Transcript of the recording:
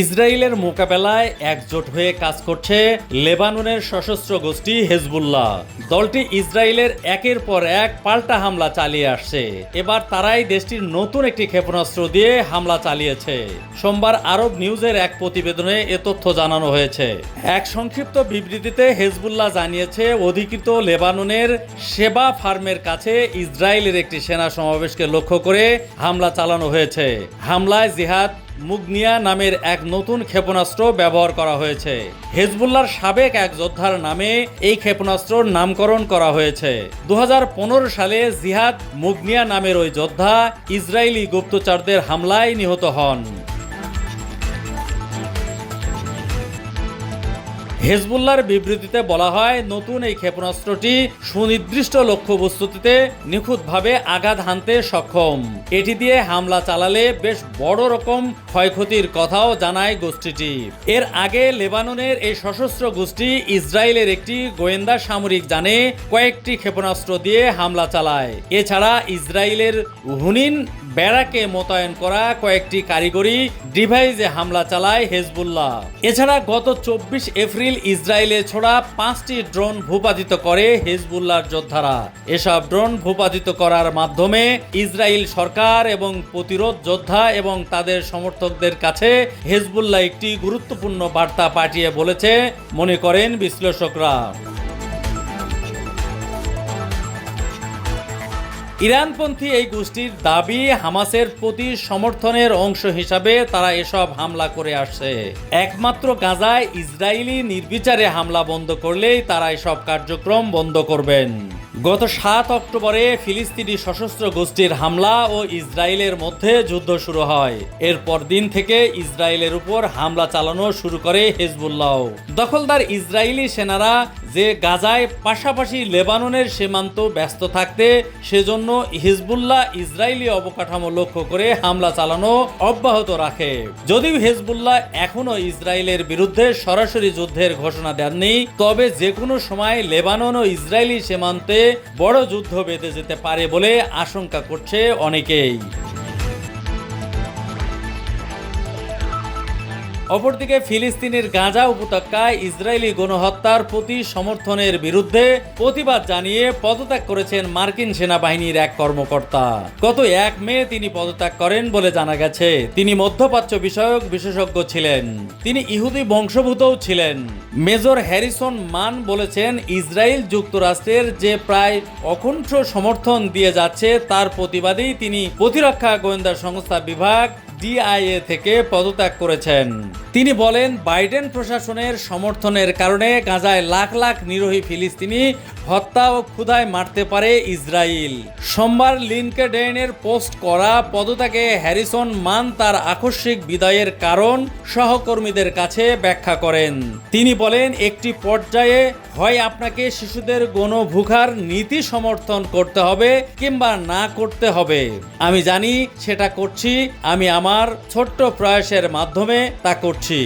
ইসরায়েলের মোকাবেলায় একজোট হয়ে কাজ করছে লেবাননের সশস্ত্র গোষ্ঠী হেজবুল্লাহ। দলটি ইসরায়েলের একের পর এক পাল্টা হামলা চালিয়ে আসছে। এবার তারাই দেশটির নতুন একটি ক্ষেপণাস্ত্র দিয়ে হামলা চালিয়েছে। সোমবার আরব নিউজের এক প্রতিবেদনে এ তথ্য জানানো হয়েছে। এক সংক্ষিপ্ত বিবৃতিতে হেজবুল্লাহ জানিয়েছে, অধিকৃত লেবাননের সেবা ফার্মের কাছে ইসরায়েলের একটি সেনা সমাবেশকে লক্ষ্য করে হামলা চালানো হয়েছে। হামলায় জিহাদ মুগনিয়া নামের এক নতুন ক্ষেপণাস্ত্র ব্যবহার করা হয়েছে। হেজবুল্লার সাবেক এক যোদ্ধার নামে এই ক্ষেপণাস্ত্রর নামকরণ করা হয়েছে। দু হাজার পনেরো সালে জিহাদ মুগনিয়া নামের ওই যোদ্ধা ইসরায়েলি গুপ্তচরদের হামলায় নিহত হন। হেজবুল্লার বিবৃতিতে বলা হয়, নতুন এই ক্ষেপণাস্ত্রটি সুনির্দিষ্ট লক্ষ্যবস্তুটিতে নিখুঁতভাবে আঘাত হানতে সক্ষম। এটি দিয়ে হামলা চালালে বেশ বড় রকম ক্ষয়ক্ষতির কথাও জানায় গোষ্ঠীটি। এর আগে লেবাননের এই সশস্ত্র গোষ্ঠী ইসরায়েলের একটি গোয়েন্দা সামরিক জানে কয়েকটি ক্ষেপণাস্ত্র দিয়ে হামলা চালায়। এছাড়া ইসরায়েলের হুনিন ব্যারাকে মোতায়েন করা কয়েকটি কারিগরি ডিভাইসে হামলা চালায় হেজবুল্লাহ। এছাড়া গত চব্বিশ এপ্রিল ইসরায়েলে ছোড়া পাঁচটি ড্রোন ভূপাতিত করে হেজবুল্লাহর যোদ্ধারা। এসব ড্রোন ভূপাতিত করার মাধ্যমে ইসরায়েল সরকার এবং প্রতিরোধ যোদ্ধা এবং তাদের সমর্থকদের কাছে হেজবুল্লাহ একটি গুরুত্বপূর্ণ বার্তা পাঠিয়ে বলেছে, মনে করেন বিশ্লেষকরা। ইরানপন্থী এই গোষ্ঠীর দাবি হামাসের প্রতি সমর্থনের অংশ হিসাবে তারা এসব হামলা করে আসছে। একমাত্র গাজায় ইসরায়েলি নির্বিচারে হামলা বন্ধ করলেই তারা এসব কার্যক্রম বন্ধ করবেন। গত সাত অক্টোবরে ফিলিস্তিনি সশস্ত্র গোষ্ঠীর হামলা ও ইসরায়েলের মধ্যে যুদ্ধ শুরু হয়। এরপর দিন থেকে ইসরায়েলের উপর হামলা চালানো শুরু করে হেজবুল্লাহ। দখলদার ইসরায়েলি সেনারা যে গাজায় পাশাপাশি লেবাননের সীমান্ত ব্যস্ত থাকতে সেজন্য হিজবুল্লাহ ইসরায়েলি অবকাঠামো লক্ষ্য করে হামলা চালানো অব্যাহত রাখে। যদিও হিজবুল্লাহ এখনও ইসরায়েলের বিরুদ্ধে সরাসরি যুদ্ধের ঘোষণা দেননি, তবে যে কোনো সময় লেবানন ও ইসরায়েলি সীমান্তে বড় যুদ্ধ বেঁধে যেতে পারে বলে আশঙ্কা করছে অনেকেই। অপরদিকে ফিলিস্তিনের গাজা উপত্যকায় ইসরায়েলি গণহত্যার প্রতি সমর্থনের বিরুদ্ধে প্রতিবাদ জানিয়ে পদত্যাগ করেছেন মার্কিন সেনাবাহিনীর এক কর্মকর্তা। গত এক মে তিনি পদত্যাগ করেন বলে জানা গেছে। তিনি মধ্যপ্রাচ্য বিষয়ক বিশেষজ্ঞ ছিলেন। তিনি ইহুদি বংশভূতও ছিলেন। মেজর হ্যারিসন মান বলেছেন, ইসরায়েল যুক্তরাষ্ট্রের যে প্রায় অকুণ্ঠ সমর্থন দিয়ে যাচ্ছে, তার প্রতিবাদেই তিনি প্রতিরক্ষা গোয়েন্দা সংস্থা বিভাগ ডিআইএ থেকে পদত্যাগ করেছেন। তিনি বলেন, বাইডেন প্রশাসনের সমর্থনের কারণে গাজায় লাখ লাখ নিরোহী ফিলিস্তিনি হত্যা ও ক্ষুধায় মারতে পারে ইসরায়েল। সোমবার লিনকেডেনের পোস্ট করা পদত্যাগে হ্যারিসন মান তার আকস্মিক বিদায়ের কারণ সহকর্মীদের কাছে ব্যাখ্যা করেন। তিনি বলেন, একটি পর্যায়ে হয় আপনাকে শিশুদের গণভুখার নীতি সমর্থন করতে হবে কিংবা না করতে হবে। আমি জানি, সেটা করছি, আমি আমার ছোট্ট প্রয়াসের মাধ্যমে তা করছি।